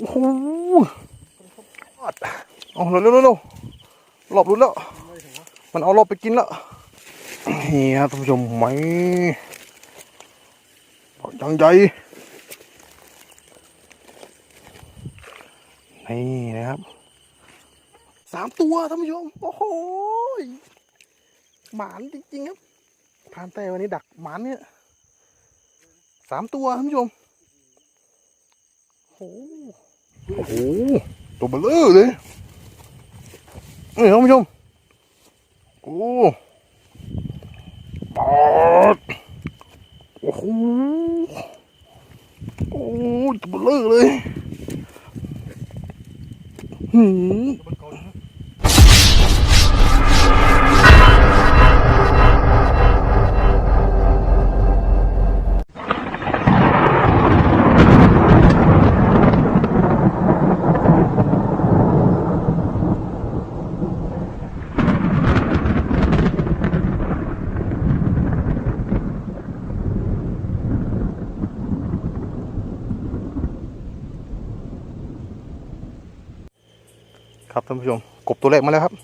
โอ้โหเอาเร็วเร็วเร็วเร็วหลบรุดแล้ว มันเอาหลบไปกินแล้วนี่ครับท่านผู้ชมไหมยังใหญ่นี่นะครับสามตัวท่านผู้ชมโอ้โหหมานจริงๆครับพานแต่วันนี้ดักหมานเนี่ยสามตัวท่านผู้ชมโอ้ โอ้โหตัวเบลอเลยนี่ท่านผู้ชมโอ้ปอดโอ้โหโอ้ตัวเบลอเลยหืม กบตัวแรกมาแล้วครับ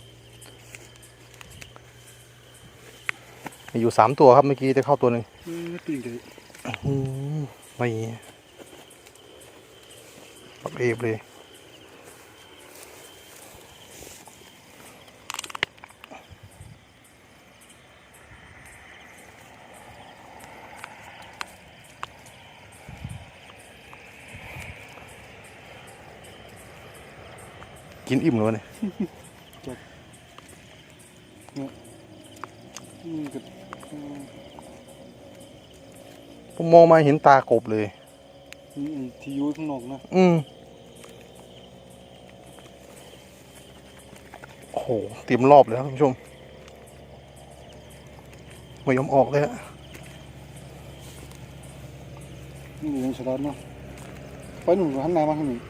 มีอยู่สามตัวครับเมื่อกี้จะเข้าตัวหนึ่งตีเลยอืมไม่ปักเอฟเลย กินอิ่มเลยวะเนี่ยนี่กับผมมองมาเห็นตากบเลยนี่ไอ้ที่อยูข้างนอกนะ อืมโอ้โห เตรียมรอบเลยครับท่านผู้ชมไม่ยอมออกเลยฮะนี่ยังฉลาดเนาะไปหนุ่มหันหน้ามาทางนี้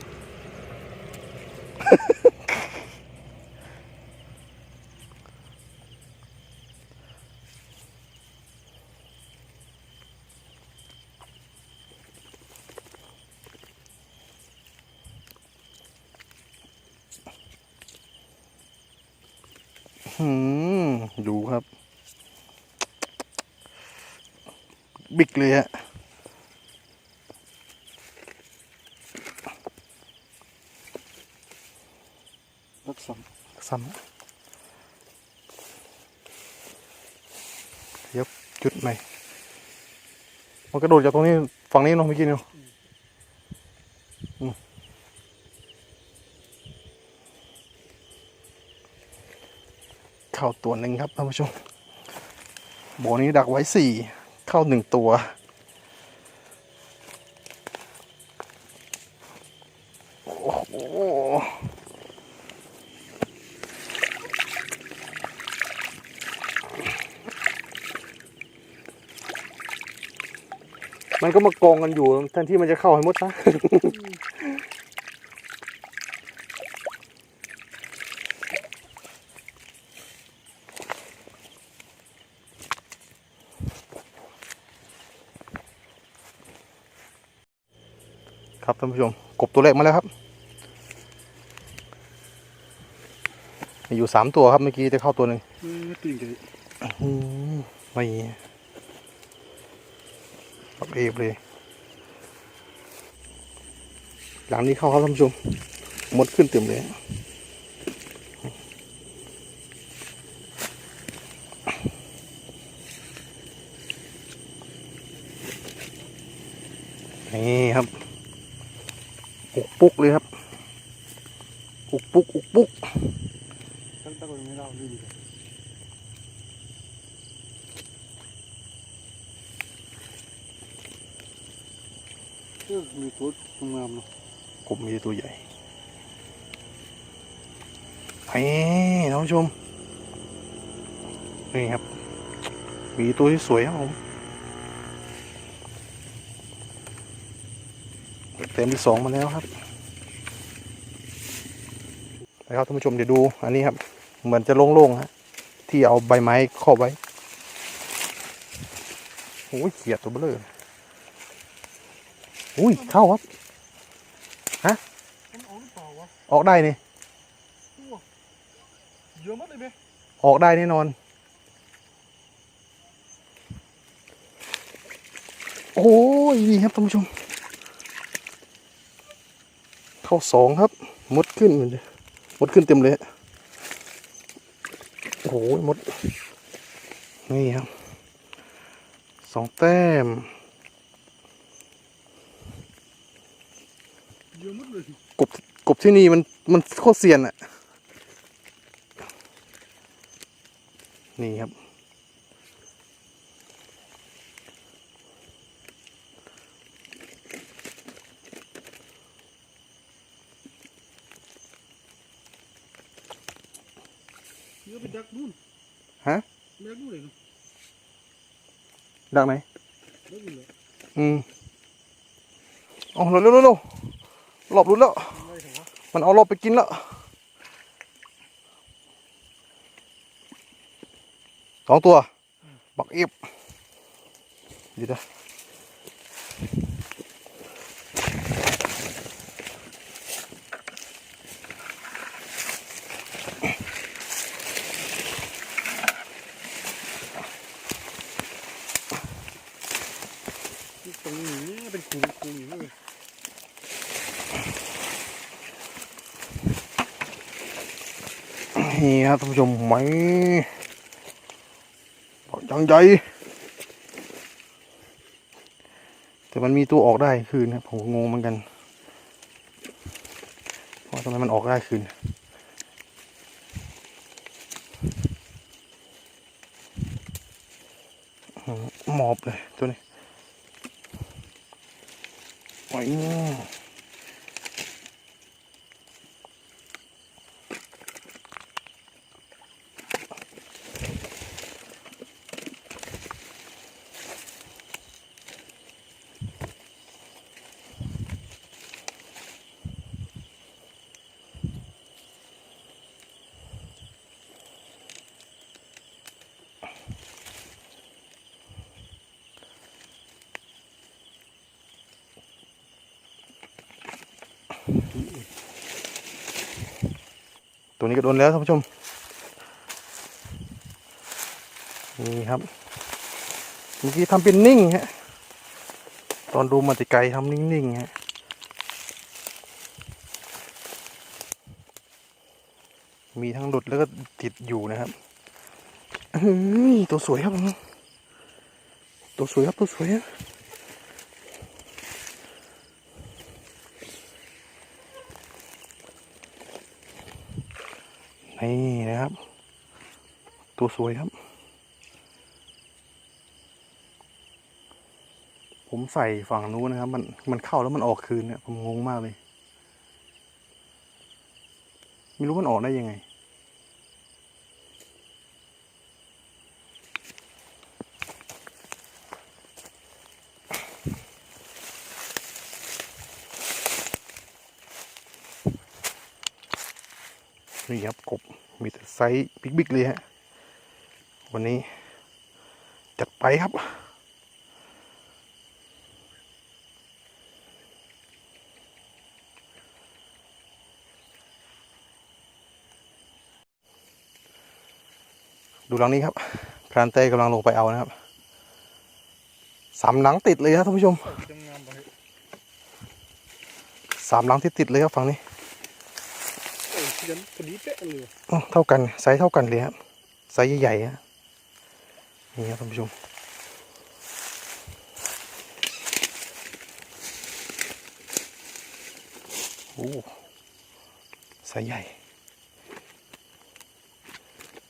ดูครับ บิ๊กเลยฮะรักษาซ้ำเดี๋ยวจุดใหม่ มันกระโดดจากตรงนี้ ฝั่งนี้เนาะเมื่อกี้เนาะอืม หนึ่งครับท่านผู้ชมโบนี้ดักไว้สี่เข้าหนึ่งตัว โอ้โหมันก็มากองกันอยู่แทนที่มันจะเข้าให้หมดนะ ครับท่านผู้ชมกบตัวแรกมาแล้วครับมีอยู่สามตัวครับเมื่อกี้จะเข้าตัวหนึ่งตีเลยอืมไม่ปักเอฟเลย หลังนี้เข้าครับท่านผู้ชมมดขึ้นเต็มเลย นี่ครับอุก ปุกเลยครับ อุกปุกอุกปุกตั้งแต่คนไม่เล่าดีดีเออมีตัวงามเนาะกบมีตัวใหญ่นี่ท่านผู้ชม นี่ครับ มีตัวที่สวยครับผมเต็มที่สองมาแล้วครับ นะครับท่านผู้ชมเดี๋ยวดูอันนี้ครับ เหมือนจะโล่งๆฮะที่เอาใบไม้ครอบไว้โอ้ยเขียดตัวเบลออุ้ยเข้าครับฮะออกได้นี่เยอะมากเลยเบ้ออกได้แน่นอน โอ้ยนี่ครับท่านผู้ชม เข้าสองครับมดขึ้นเลยม ดขึ้นเต็มเลยโอ้โหมด นี่ครับสองแต้มกบกบที่นี่มันมันโคตรเซียนอะนี่ครับ เยอะไปดักนู่นฮะดักนู่นเลยเนาะดังไหนดักนู่นเลยอืมเอาเร็วเร็วเร็วเร็วหลบรุดแล้วไม่ถึงวะมันเอาหลบไปกินแล้วสองตัว บักเอฟเดียวนะ ตรงนี้เนี่ยเป็นคูคูอยู่เลย นี่ครับท่านผู้ชมไหมบักยังใหญ่แต่มันมีตัวออกได้คืนนะผมงงเหมือนกันว่าทำไมมันออกได้คืนอื้อหือหมอบเลยตัวนี้โอ้ย ตัวนี้ก็โดนแล้วท่านผู้ชม นี่ครับ เมื่อกี้ทำเป็นนิ่งฮะ ตอนดูมาติไกลทำนิ่งๆฮะมีทั้งหลุดแล้วก็ติดอยู่นะครับตัวสวยครับ ตัวสวยครับ ตัวสวยฮะนี่นะครับ ตัวสวยครับ ผมใส่ฝั่งนู้นนะครับ มันมันเข้าแล้วมันออกคืนเนี่ยผมงงมากเลย ไม่รู้มันออกได้ยังไง นี่ครับกบมีแต่ไซส์บิ๊กๆเลยฮะ วันนี้ จัดไปครับ ดูหลังนี้ครับพรานเต้กำลังลงไปเอานะครับสามหลังติดเลยครับท่านผู้ชมจังงามไปสามหลังที่ติดเลยครับฝั่งนี้โอ้ยยันพอดีเป๊ะเลยอ๋อเท่ากันไซส์เท่ากันเลยครับไซส์ใหญ่ๆฮะ นี่ครับท่านผู้ชมโอ้ไซส์ใหญ่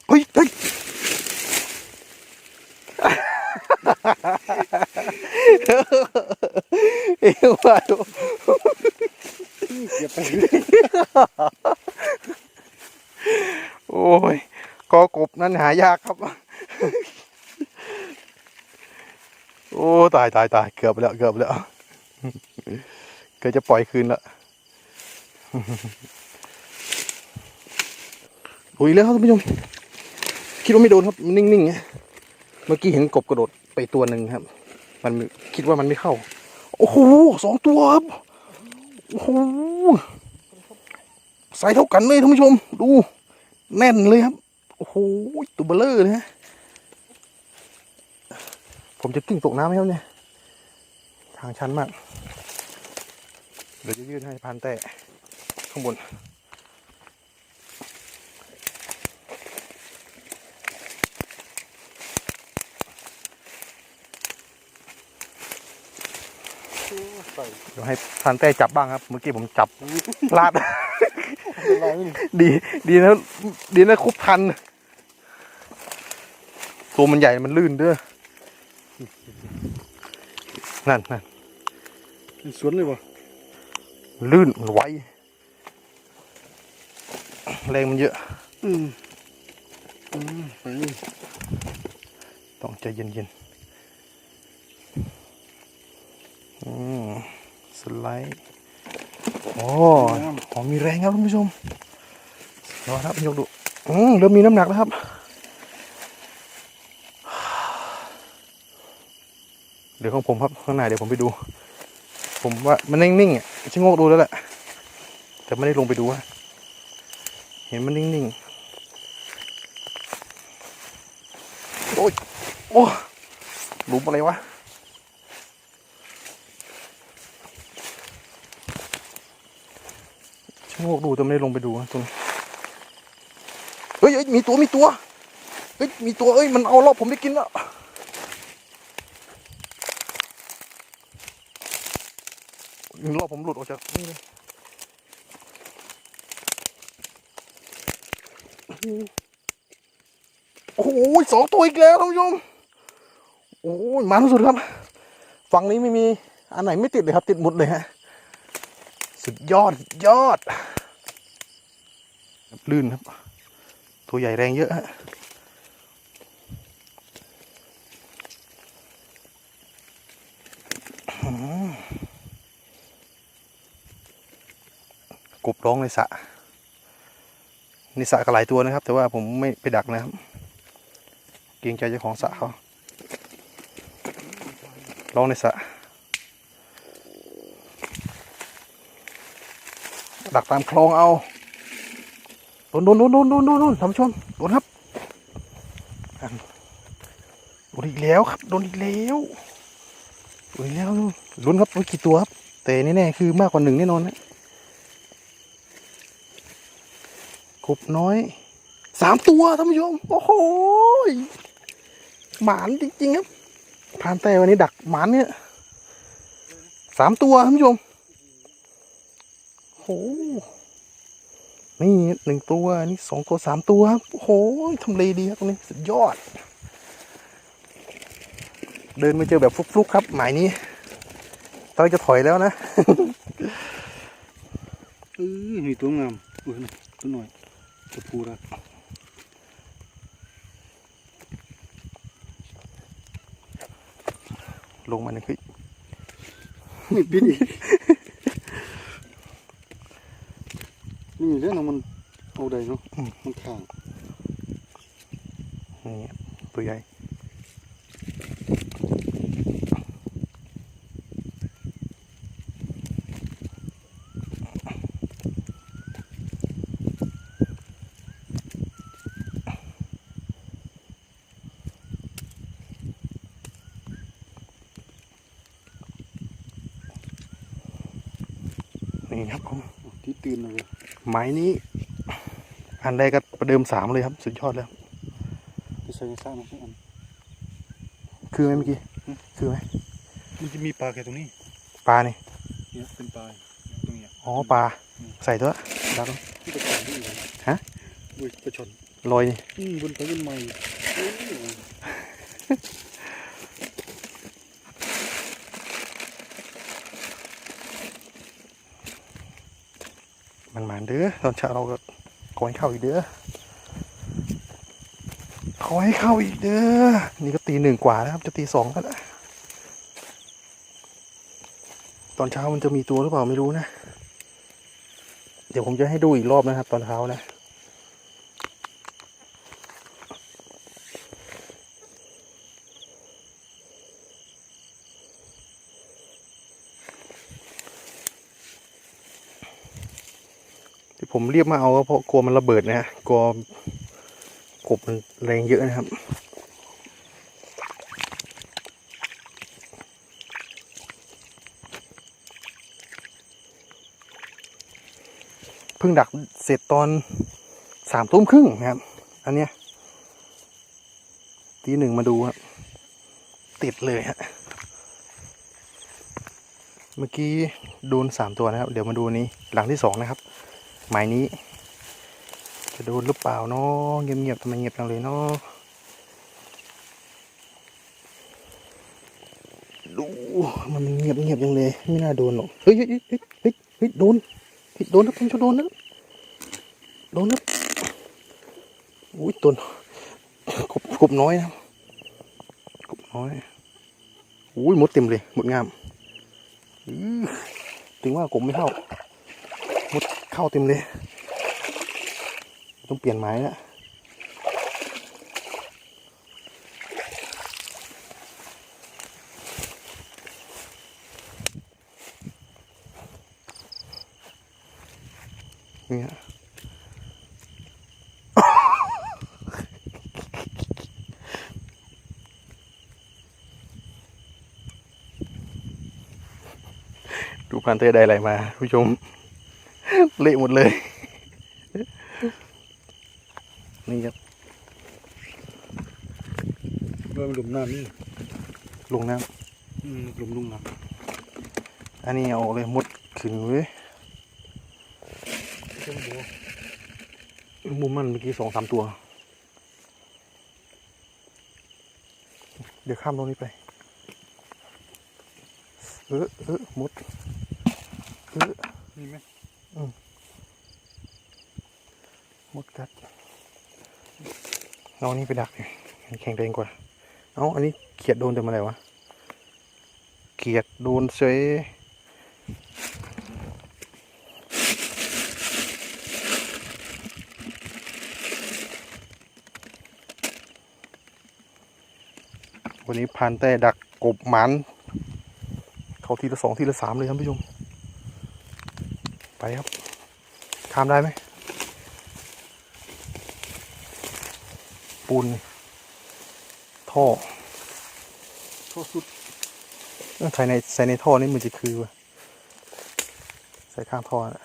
เฮ้ยเฮ้ยเอ้ว่าดูเก็บไปโอ้ยกอกบนั้นหายากครับ โอ้ตายตายตายเกือบแล้วเกือบแล้วเกือบจะปล่อยคืนละโอ้ยแล้วครับท่านผู้ชมคิดว่าไม่โดนครับนิ่งๆไงเมื่อกี้เห็นกบกระโดดไปตัวหนึ่งครับ มันคิดว่ามันไม่เข้า โอ้โหสองตัวครับโอ้โหซส์เท่ากันเลยท่านผู้ชม ดู แน่นเลยครับ โอ้โหตัวเบลเลอร์เลยฮะ ผมจะกิ้งตกน้ำไหมครับเนี่ย ทางชันมาก เดี๋ยวจะยื่นให้พานแต่ข้างบน เดี๋ยวให้พานแต่จับบ้างครับ เมื่อกี้ผมจับพลาด เป็นไรไม่ดี ดีนะ ดีนะคุบทัน ตัวมันใหญ่มันลื่นเด้อ นั่นนั่นเป็นสวนเลยวะมันลื่นมันไวแรงมันเยอะ อืมอืมไปต้องใจเย็นๆอืมสไลด์โอ้หอมมีแรงครับท่านผู้ชมรอครับยกดูอืมเริ่มมีน้ำหนักแล้วครับ ดี๋ยวของผมครับข้างในเดี๋ยวผมไปดู ผมว่ามันนิ่งๆอะชะโงกดูแล้วแหละแต่ไม่ได้ลงไปดูอะเห็นมันนิ่งๆโอ้ยโอ้หลุมอะไรวะชะโงกดูแต่ไม่ได้ลงไปดูนะตรงนี้เฮ้ยเฮ้ยมีตัวมีตัวเฮ้ยมีตัวเอ้ยมันเอารอบผมได้กินแล้ว รอบผมหลุดออกจากนี่เลยโอ้โหสองตัวอีกแล้วท่านผู้ชมโอ้ยมันสุดครับ ฝั่งนี้ไม่มีอันไหนไม่ติดเลยครับ ติดหมดเลยฮะ สุดยอดสุดยอด ลื่นครับ ตัวใหญ่แรงเยอะฮะ ร้องในสระในสระก็หลายตัวนะครับ แต่ว่าผมไม่ไปดักนะครับ เกรงใจเจ้าของสระเขาร้องในสระดักตามคลองเอาโดนโดนโดนโดนโดนโดนโดนท่านผู้ชมโดนครับโดนอีกแล้วครับโดนอีกแล้วโดนอีกแล้วลุ้นครับว่ากี่ตัวครับ แต่แน่ๆคือมากกว่าหนึ่งแน่นอนนะ กบน้อยสามตัวท่านผู้ชมโอ้โหหมานจริงๆครับพานแต่วันนี้ดักหมานเนี่ยสามตัวท่านผู้ชมโอ้โหนี่หนึ่งตัวนี่สองตัวสามตัวครับโอ้โหทำเลดีครับตรงนี้สุดยอด เดินมาเจอแบบฟลุกๆครับ หมายนี้ตอนจะถอยแล้วนะเออมีตัวงามอุ้ยตัวหน่อย ตัวผู้ละลงมาหนึ่งคือไม่ปิดอีกนี่เรื่องมันเอาได้เนาะมันข้าง นี่ตัวใหญ่ นี่ครับผมที่ตื่นเลยไม้นี้อันแรกก็ประเดิมสามเลยครับสุดยอดแล้วไปใส่ในซ่ามาสักอันคือไหมเมื่อกี้คือไหมมันจะมีปลาแค่ตรงนี้ปลานี่เนี่ยเป็นปลาตรงเนี้ยอ๋อปลาใส่เถอะดักที่ประชันนี่เลยฮะอุ้ยประชนลอยนี่อืมบนไปบนใหม่โอ้ย มันหมาน เด้อตอนเช้าเราก็ขอให้เข้าอีกเด้อขอให้เข้าอีกเด้อนี่ก็ตีหนึ่งกว่าแล้วครับจะตีสองแล้วนะตอนเช้ามันจะมีตัวหรือเปล่าไม่รู้นะ เดี๋ยวผมจะให้ดูอีกรอบนะครับ ตอนเช้านะ ผมเรียบมาเอาก็เพราะกลัวมันระเบิดนะฮะกลัวกบมันแรงเยอะนะครับ เพิ่งดักเสร็จตอนสามทุ่มครึ่งนะครับ อันเนี้ยตีหนึ่งมาดูครับติดเลยฮะเมื่อกี้โดนสามตัวนะครับ เดี๋ยวมาดูนี้หลังที่สองนะครับ หมายนี้ จะโดนหรือเปล่าเนาะเงียบๆทำไมเงียบจังเลยเนาะดูมันเงียบเงียบจังเลย ไม่น่าโดนหรอกเฮ้ยเฮ้ยเฮ้ยเฮ้ยเฮ้ยโดนเฮ้ยโดนนะท่านผู้ชมโดนนะโดนนะอุ้ยตัวกบกบน้อยนะกบน้อยอุ้ยหมดเต็มเลยหมดงามถึงว่ากบไม่เข้ามด เข้าเต็มเลย ต้องเปลี่ยนไม้แล้วเนี่ยดูพันเตอร์ได้อะไรมา ผู้ชม เละหมดเลย นี่ครับเมื่อมันหลุมน้ำนี่ลงน้อืมหลุมลุงน้ำอันนี้เอาออกเลยหมดขึ้นเว้ยำเจ้าบัวมุมมันเมื่อกี้สองสามตัว เดี๋ยวข้ามตรงนี้ไป เออเออหมดเออ นี่ไหมห มดกัดเอาอันนี้ไปดักเลยแข็งแรงกว่า เอาอันนี้เขียดโดนแต่เมื่อไหร่วะ เขียดโดนเซยวันนี้พันแต่ดักกบหมัน เขาทีละสองทีละสามเลยท่านผู้ชม ไปครับข้ามได้ไหมปูนท่อโทษสุดเอ้าใส่ในใส่ในท่อนี่มันจะคือวะใส่ข้างท่อน่ะ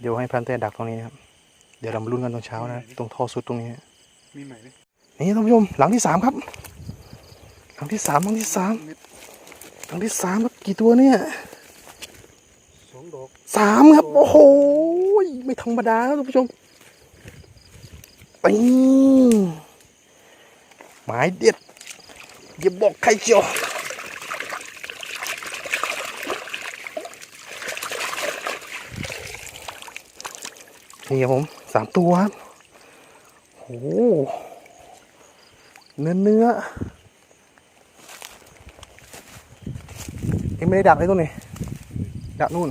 เดี๋ยวให้พันแต่ดักตรงนี้นะครับ เดี๋ยวเรามาลุ้นกันตอนเช้านะ ตรงท่อสุดตรงนี้ มีไหมไหมนี่ท่านผู้ชมหลังที่สามครับ หลังที่สามหลังที่สามเม็ดหลังที่สามครับกี่ตัวเนี่ยสองดอกสามครับ โอ้โห ไม่ธรรมดาครับท่านผู้ชมปีหมายเด็ดอย่าบอกใครเชียว นี่ครับผมสามตัวครับโอ้โหเนื้อเนื้อเอ็งไม่ได้ดักไอ้ตรงนี้ดักนู่น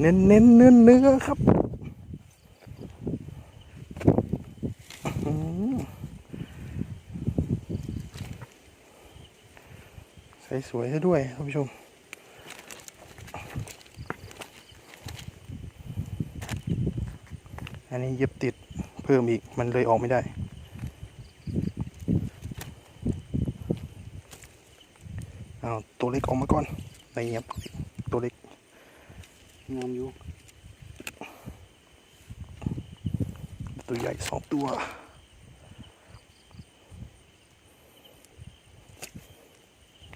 เน้นเน้นเนื้อเนื้อครับอื้อหือใสวยซะด้วยท่านผู้ชม อันนี้เย็บติดเพิ่มอีกมันเลยออกไม่ได้ เอาตัวเล็กออกมาก่อนในเย็บตัวเล็ก งามอยู่ ตัวใหญ่สองตัว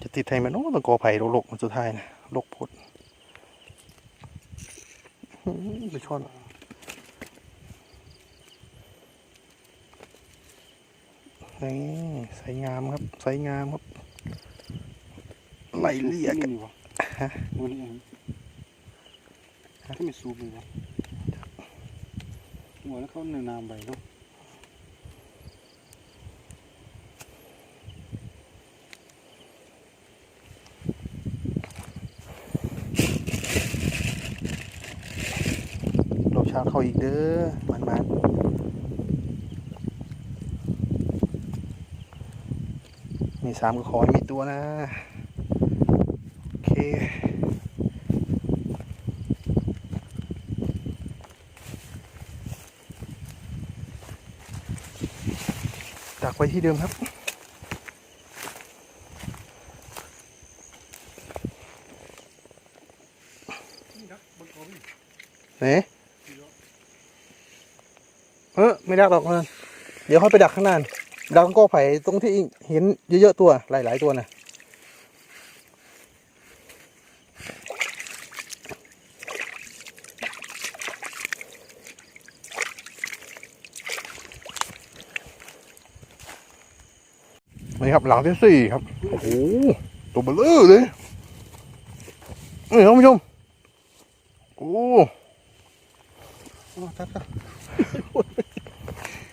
จะ ติดไทยมันโอ้ตะกอไผ่โลกๆมันสุดท้ายนะโลกพดอื้อหือไปช่อนนี่ใสงามครับใสงามครับไหลเลียกันนี่วะฮะวันนี้เองฮที่มีซูมเลยวะหัวแล้วเขาในนามใบเนาะ เขาอีกเด้อมันมันมีสามก็ขอมีตัวนะ โอเคดักไว้ที่เดิมครับ ไหนเออ ไม่ดักหรอกมันเดี๋ยวค่อยไปดักข้างหน้าดักตรงกอไผ่ตรงที่เห็นเยอะๆตัวหลาย ๆ ตัวนะนี่ครับหลังที่สี่ครับโอ้โหตัวเบลอเลยนี่ท่านผู้ชมโอ้อ๋อทัดครับ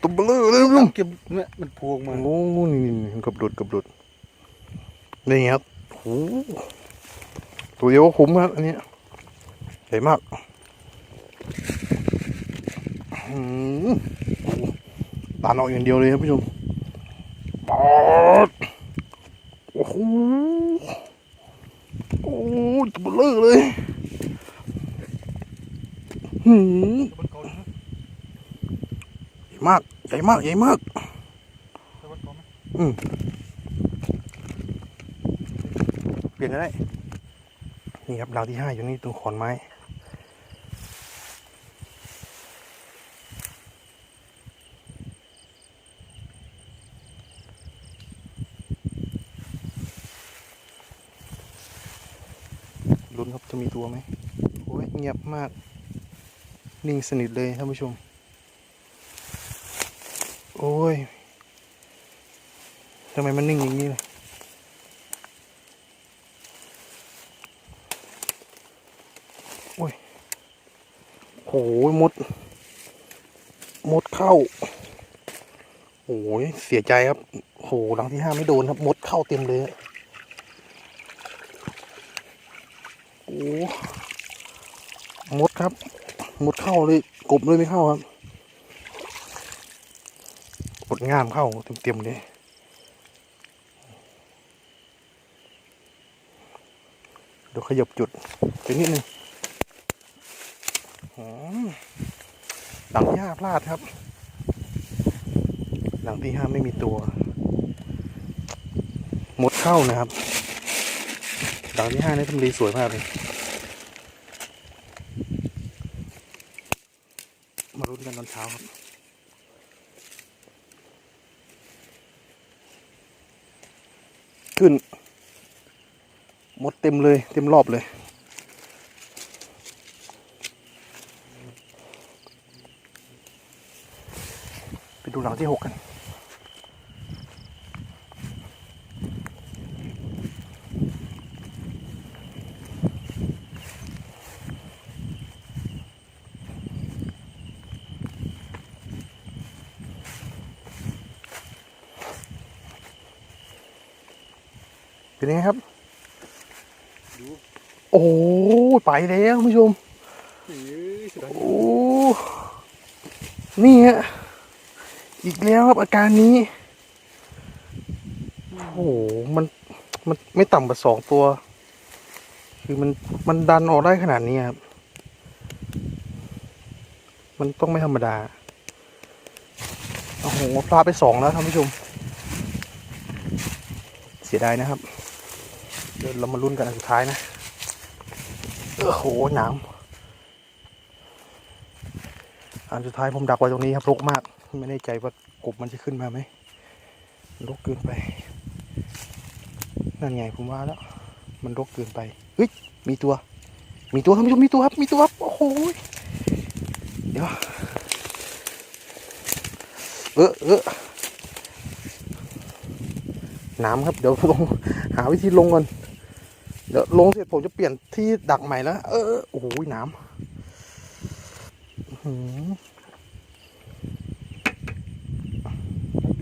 ตัวเบลอเลยท่านผู้ชมเก็บเนี่ยมันพวงมาโอ้นี่นี่นี่กับหลุดกับหลุดนี่ครับโอ้ตัวเดียวก็คุ้มครับอันเนี้ยใหญ่มากอืมโอ้ตาออกอย่างเดียวเลยครับผู้ชมปอดโอ้โหโอ้ตัวเบลอเลยหืม ตะวันเกาไหม ใหญ่ มากใหญ่มากใหญ่มากตะวันเกาไหมเปลี่ยนก็ได้ นี่ครับราวที่ห้าอยู่นี่ตรงขอนไม้ลุ้นครับจะมีตัวไหมโอ้ยเงียบมาก นิ่งสนิทเลยท่านผู้ชม โอ้ยทำไมมันนิ่งอย่างนี้เลยโอ้ยมด มดเข้าโอ้ยเสียใจครับโหหลังที่ห้าไม่โดนครับ มดเข้าเต็มเลยโอ้มดครับ มดเข้าเลย กบเลยไม่เข้าครับ ดงามเข้าเต็มๆเลยเดี๋ยวขยับจุดไปนิดนึงหลังที่ห้าพลาดครับ หลังที่ห้าไม่มีตัวหมดเข้านะครับ หลังที่ห้านี่ทำเลสวยมากเลย มาลุ้นกันตอนเช้าครับ ขึ้น ห มดเต็มเลยเต็มรอบเลย ไปดูหลังที่หกกันเป็นยังไงครับ โอ้ไปแล้วผู้ชมเอ้โอ้นี่ฮะอีกแล้วครับอาการนี้ โอ้โหมันมันไม่ต่ำกว่าสองตัว คือมันมันดันออกได้ขนาดนี้ครับ มันต้องไม่ธรรมดา โอ้โหพลาดไปสองแล้วท่านผู้ชม เสียดายนะครับ เดี๋ยวเรามาลุ้นกันอันสุดท้ายนะ โอ้โหหนาวอันสุดท้ายผมดักไว้ตรงนี้ครับรกมาก ไม่แน่ใจว่ากบมันจะขึ้นมาไหมรกเกินไป นั่นไงผมว่าแล้ว มันรกเกินไปเฮ้ยมีตัว มีตัวท่านผู้ชมมีตัวครับ มีตัวครับ โอ้โห เดี๋ยว เออเออน้ำครับ เดี๋ยวลงหาวิธีลงก่อน เดี๋ยวลงเสร็จผมจะเปลี่ยนที่ดักใหม่แล้ว เออเออโอ้โหน้หือ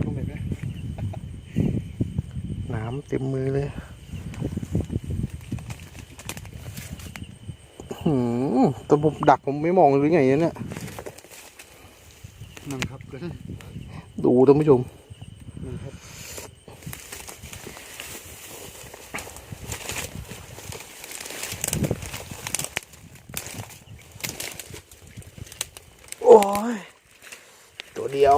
ลงไหนไหมน้ำเต็มมือเลยหืมแต่ผมดักผมไม่มองหรือไงเนี่ยนั่งครับก็ได้ดูท่านผู้ชมนั่งครับ โอ้ย ตัวเดียว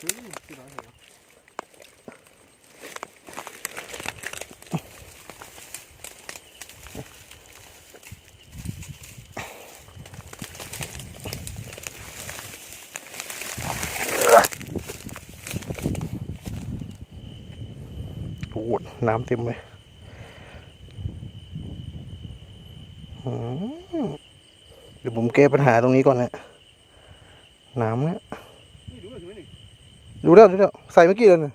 ซื้อที่ร้านเหรอ โอ้โห น้ำเต็มเลยหืมเดี๋ยวผมแก้ปัญหาตรงนี้ก่อนนะน้ำเนี่ยนี่ดูเลยใช่ไหมนี่ดูแล้วดูแล้วใส่เมื่อกี้เลยนะ